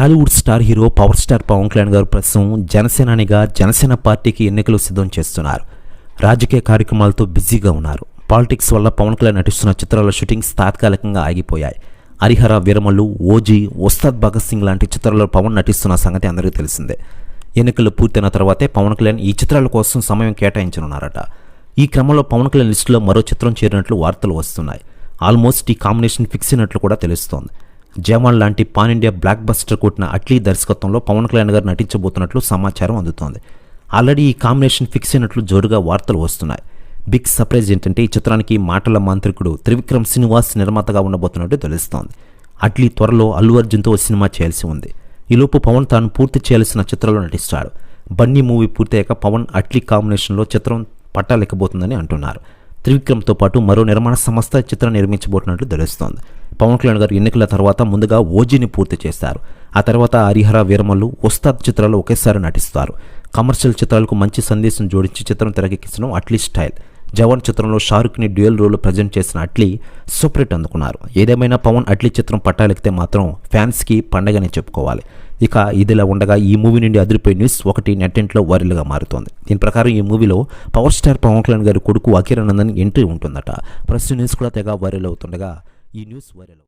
Tollywood star hero power star Pawan Kalyan garu ప్రస్తుతం జనసేనానిగా జనసేన పార్టీకి ఎన్నికలు సిద్ధం చేస్తున్నారు. రాజకీయ కార్యక్రమాలతో బిజీగా ఉన్నారు. పాలిటిక్స్ వల్ల పవన్ కళ్యాణ్ నటిస్తున్న చిత్రాల షూటింగ్స్ తాత్కాలికంగా ఆగిపోయాయి. హరిహర వీరమల్లు ఓజీ ఉస్తాద్ భగత్ సింగ్ లాంటి చిత్రాల్లో పవన్ నటిస్తున్న సంగతి అందరికీ తెలిసిందే. ఎన్నికలు పూర్తయిన తర్వాతే పవన్ కళ్యాణ్ ఈ చిత్రాల కోసం సమయం కేటాయించనున్నారట. ఈ క్రమంలో పవన్ కళ్యాణ్ లిస్టులో మరో చిత్రం చేరినట్లు వార్తలు వస్తున్నాయి. ఆల్మోస్ట్ ఈ కాంబినేషన్ ఫిక్స్ అయినట్లు కూడా తెలుస్తోంది. జవాన్ లాంటి పాన్ ఇండియా బ్లాక్ బస్టర్ కొట్టిన అట్లీ దర్శకత్వంలో పవన్ కళ్యాణ్ గారు నటించబోతున్నట్లు సమాచారం అందుతోంది. ఆల్రెడీ ఈ కాంబినేషన్ ఫిక్స్ అయినట్లు జోరుగా వార్తలు వస్తున్నాయి. బిగ్ సర్ప్రైజ్ ఏంటంటే ఈ చిత్రానికి మాటల మాంత్రికుడు త్రివిక్రమ్ శ్రీనివాస్ నిర్మాతగా ఉండబోతున్నట్టు తెలుస్తోంది. అట్లీ త్వరలో అల్లు అర్జున్తో ఓ సినిమా చేయాల్సి ఉంది. ఈలోపు పవన్ తాను పూర్తి చేయాల్సిన చిత్రంలో నటిస్తాడు. బన్నీ మూవీ పూర్తయ్యాక పవన్ అట్లీ కాంబినేషన్లో చిత్రం పట్టాలెక్కబోతుందని అంటున్నారు. త్రివిక్రమ్తో పాటు మరో నిర్మాణ సంస్థ చిత్రం నిర్మించబోతున్నట్లు తెలుస్తోంది. పవన్ కళ్యాణ్ గారు ఎన్నికల తర్వాత ముందుగా ఓజీని పూర్తి చేశారు ఆ తర్వాత హరిహర వీరమల్లు ఉస్తాద్ చిత్రాలు ఒకేసారి నటిస్తారు. కమర్షియల్ చిత్రాలకు మంచి సందేశం జోడించి చిత్రం తెరకెక్కించడం అట్లీస్ట్ స్టైల్. జవాన్ చిత్రంలో షారుఖ్ని డ్యూయల్ రోల్ ప్రజెంట్ చేసిన అట్లీ సూపర్ హిట్ అందుకున్నారు. ఏదేమైనా పవన్ అట్లీ చిత్రం పట్టాలెక్కితే మాత్రం ఫ్యాన్స్కి పండగనే చెప్పుకోవాలి. ఇక ఇదిలా ఉండగా ఈ మూవీ నుండి అదిరిపోయే న్యూస్ ఒకటి నెట్టింట్లో వైరల్గా మారుతోంది. దీని ప్రకారం ఈ మూవీలో పవర్ స్టార్ పవన్ కళ్యాణ్ గారి కొడుకు అఖిరానందన్ ఎంట్రీ ఉంటుందట. ప్రస్తుత న్యూస్ కూడా తెగ వైరల్ అవుతుండగా ఈ న్యూస్ వైరల్